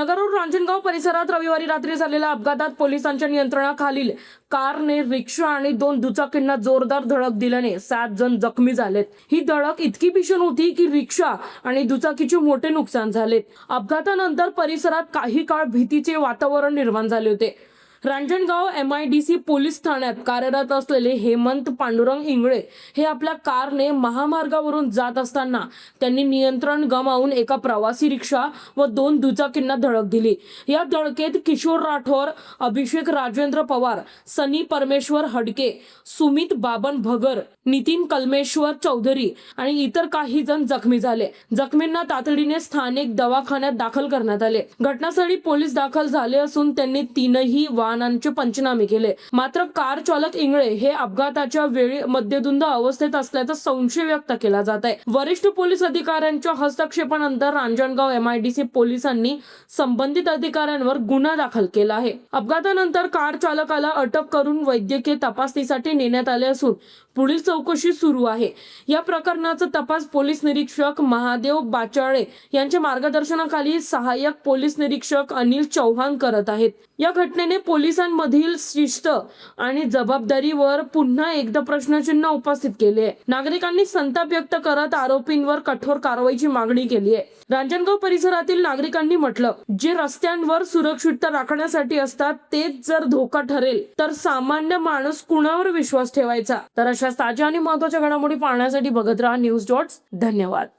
नगरूर रांजणगाव परिसरात रविवारी रात्री झालेल्या अपघातात पोलिसांच्या नियंत्रणाखालील कारने रिक्षा आणि दोन दुचाकींना जोरदार धडक दिल्याने सात जण जखमी झालेत. ही धडक इतकी भीषण होती की रिक्षा आणि दुचाकीचे मोठे नुकसान झाले. अपघातानंतर परिसरात काही काळ भीतीचे वातावरण निर्माण झाले होते. Ranjangaon M I D C police ठाण्यात कार्यरत असलेले हेमंत पांडुरंग इंगळे हे आपल्या कारने महामार्गावरून जात असताना त्यांनी नियंत्रण गमावून एका प्रवासी रिक्षा व दोन दुचाकींना धडक दिली. या धडकेत किशोर राठोर अभिषेक राजेंद्र पवार सनी परमेश्वर हडके सुमित बाबन भगर नितीन कलमेश्वर चौधरी आणि इतर काही जण जखमी झाले. जखमींना तातडीने स्थानिक दवाखान्यात दाखल करण्यात आले. घटनास्थळी पोलीस दाखल झाले असून त्यांनी तीनही वाहनांचे पंचनामे केले. मात्र कार चालक इंगळे हे अपघाताच्या वेळी मध्यधुंद अवस्थेत असल्याचा संशय व्यक्त केला जात आहे. वरिष्ठ पोलीस अधिकाऱ्यांच्या हस्तक्षेपानंतर रांजणगाव एमआयडीसी पोलिसांनी संबंधित अधिकाऱ्यांवर गुन्हा दाखल केला आहे. अपघातानंतर कार चालकाला अटक करून वैद्यकीय तपासणीसाठी नेण्यात आले असून पुढील चौकशी सुरू आहे. या प्रकरणाचा तपास पोलीस निरीक्षक महादेव बाचाळे यांच्या मार्गदर्शनाखाली सहाय्यक पोलीस निरीक्षक अनिल चौहान करत आहेत. या घटनेने पोलिसांमधील शिस्त आणि जबाबदारीवर पुन्हा एकदा प्रश्नचिन्ह उपस्थित केले आहे. नागरिकांनी संताप व्यक्त करत आरोपींवर कठोर कारवाईची मागणी केली आहे. रांजणगाव परिसरातील नागरिकांनी म्हटलं जे रस्त्यांवर सुरक्षितता राखण्यासाठी असतात तेच जर धोका ठरेल तर सामान्य माणूस कुणावर विश्वास ठेवायचा? तर अशा ताज्या आणि महत्त्वाच्या घडामोडी पाहण्यासाठी बघत राहा न्यूज डॉट्स. धन्यवाद.